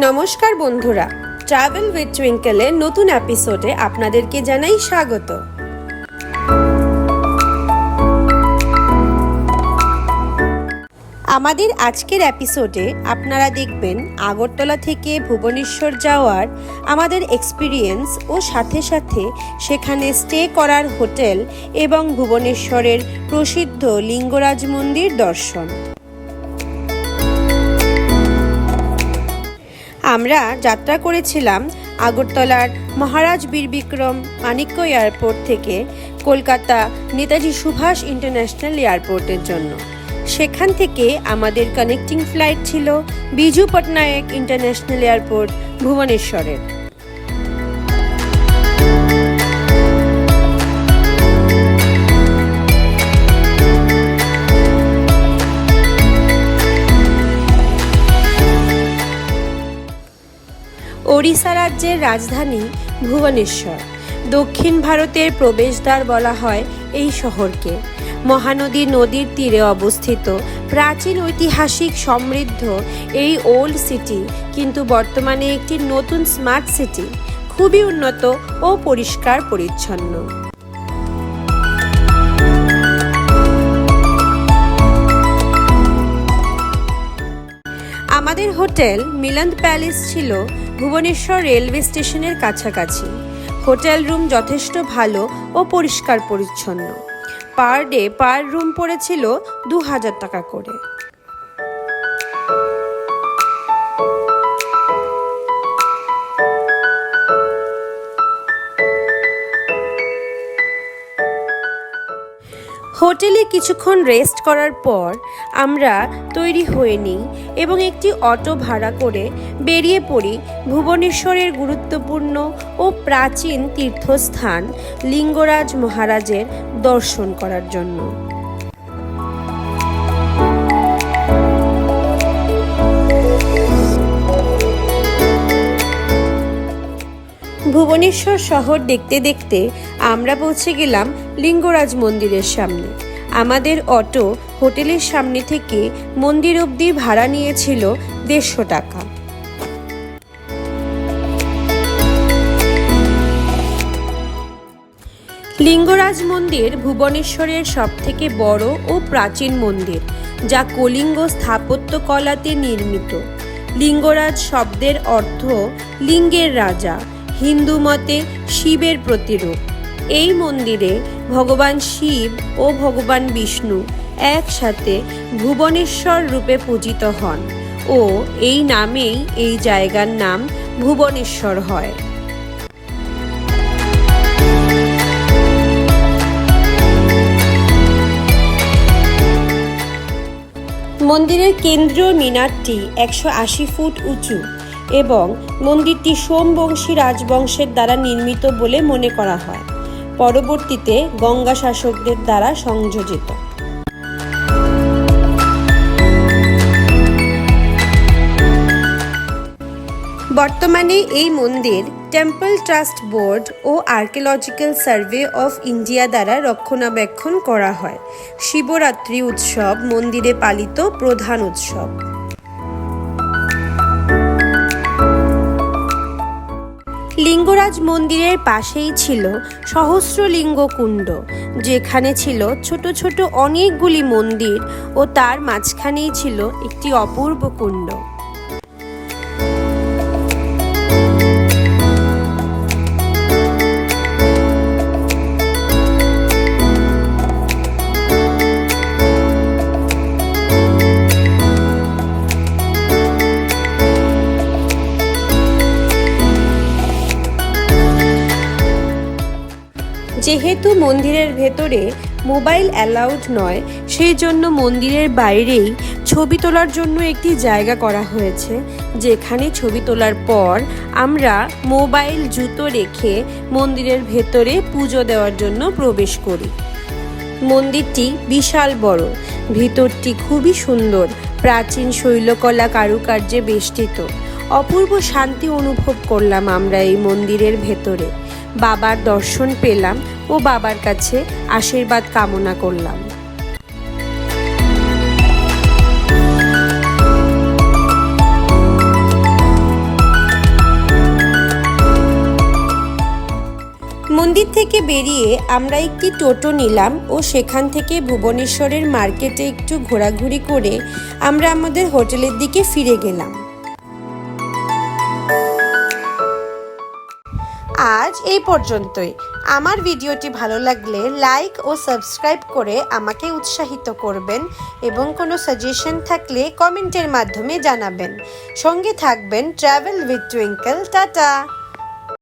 নমস্কার বন্ধুরা travel with টুইঙ্কেলের নতুন এপিসোডে আপনাদেরকে জানাই স্বাগত। আমাদের আজকের এপিসোডে আপনারা দেখবেন আগরতলা থেকে ভুবনেশ্বর যাওয়ার আমাদের এক্সপিরিয়েন্স ও সাথে সাথে সেখানে স্টে করার হোটেল এবং ভুবনেশ্বরের প্রসিদ্ধ লিঙ্গরাজ মন্দির দর্শন। আমরা যাত্রা করেছিলাম আগরতলার মহারাজ বীর বিক্রম মানিক্য এয়ারপোর্ট থেকে কলকাতা নেতাজি সুভাষ ইন্টারন্যাশনাল এয়ারপোর্টের জন্য। সেখান থেকে আমাদের কানেক্টিং ফ্লাইট ছিল বিজু পটনায়ক ইন্টারন্যাশনাল এয়ারপোর্ট ভুবনেশ্বরের। ওড়িশা রাজ্যের রাজধানী ভুবনেশ্বর। দক্ষিণ ভারতের প্রবেশদ্বার বলা হয় এই শহরকে। মহানদী নদীর তীরে অবস্থিত। প্রাচীন ঐতিহাসিক সমৃদ্ধ এই ওল্ড সিটি কিন্তু বর্তমানে একটি নতুন স্মার্ট সিটি। খুবই উন্নত ও পরিষ্কার পরিচ্ছন্ন। আমাদের হোটেল মিলন্দ প্যালেস ছিল ভুবনেশ্বর রেলওয়ে স্টেশনের কাছাকাছি। হোটেল রুম যথেষ্ট ভালো ও পরিষ্কার পরিচ্ছন্ন পার ডে পার রুম পড়েছিল দু হাজার টাকা করে। হোটেলে কিছুক্ষণ রেস্ট করার পর আমরা তৈরি হয়ে নিই এবং একটি অটো ভাড়া করে বেরিয়ে পড়ি ভুবনেশ্বরের গুরুত্বপূর্ণ ও প্রাচীন তীর্থস্থান লিঙ্গরাজ মহারাজের দর্শন করার জন্য। ভুবনেশ্বর শহর দেখতে দেখতে আমরা পৌঁছে গেলাম লিঙ্গরাজ মন্দিরের সামনে। আমাদের অটো হোটেলের সামনে থেকে মন্দির অবধি ভাড়া নিয়েছিল দেড়শো টাকা। লিঙ্গরাজ মন্দির ভুবনেশ্বরের সবথেকে বড় ও প্রাচীন মন্দির, যা কলিঙ্গ স্থাপত্যকলাতে নির্মিত। লিঙ্গরাজ শব্দের অর্থ লিঙ্গের রাজা। হিন্দু মতে শিবের প্রতিরূপ। এই মন্দিরে ভগবান শিব ও ভগবান বিষ্ণু একসাথে ভুবনেশ্বর রূপে পূজিত হন ও এই নামেই এই জায়গার নাম ভুবনেশ্বর হয়। মন্দিরের কেন্দ্রীয় মিনারটি একশো আশি ফুট উঁচু। এবং মন্দিরটি সোমবংশী রাজবংশের দ্বারা নির্মিত বলে মনে করা হয়। পরবর্তীতে গঙ্গা শাসকদের দ্বারা সংযোজিত। বর্তমানে এই মন্দির টেম্পল ট্রাস্ট বোর্ড ও আর্কিওলজিক্যাল সার্ভে অফ ইন্ডিয়া দ্বারা রক্ষণাবেক্ষণ করা হয়। শিবরাত্রি উৎসব মন্দিরে পালিত প্রধান উৎসব। লিঙ্গরাজ মন্দিরের পাশেই ছিল সহস্রলিঙ্গ কুণ্ড, যেখানে ছিল ছোট ছোট অনেকগুলি মন্দির ও তার মাঝখানেই ছিল একটি অপূর্ব কুণ্ড। যেহেতু মন্দিরের ভেতরে মোবাইল অ্যালাউড নয়, সেই জন্য মন্দিরের বাইরেই ছবি তোলার জন্য একটি জায়গা করা হয়েছে, যেখানে ছবি তোলার পর আমরা মোবাইল জুতো রেখে মন্দিরের ভেতরে পুজো দেওয়ার জন্য প্রবেশ করি। মন্দিরটি বিশাল বড়, ভিতরটি খুবই সুন্দর, প্রাচীন শৈলকলা কারুকার্যে বেষ্টিত। অপূর্ব শান্তি অনুভব করলাম আমরা এই মন্দিরের ভেতরে। বাবার দর্শন পেলাম ও বাবার কাছে আশীর্বাদ কামনা করলাম। মন্দির থেকে বেরিয়ে আমরা একটি টোটো নিলাম ও সেখান থেকে ভুবনেশ্বরের মার্কেটে একটু ঘোরাঘুরি করে আমরা আমাদের হোটেলের দিকে ফিরে গেলাম। আজ এই পর্যন্তই। আমার ভিডিওটি ভালো লাগলে লাইক ও সাবস্ক্রাইব করে আমাকে উৎসাহিত করবেন এবং কোনো সাজেশন থাকলে কমেন্টের মাধ্যমে জানাবেন। সঙ্গে থাকবেন ট্রাভেল উইথ টুইঙ্কেল টাটা!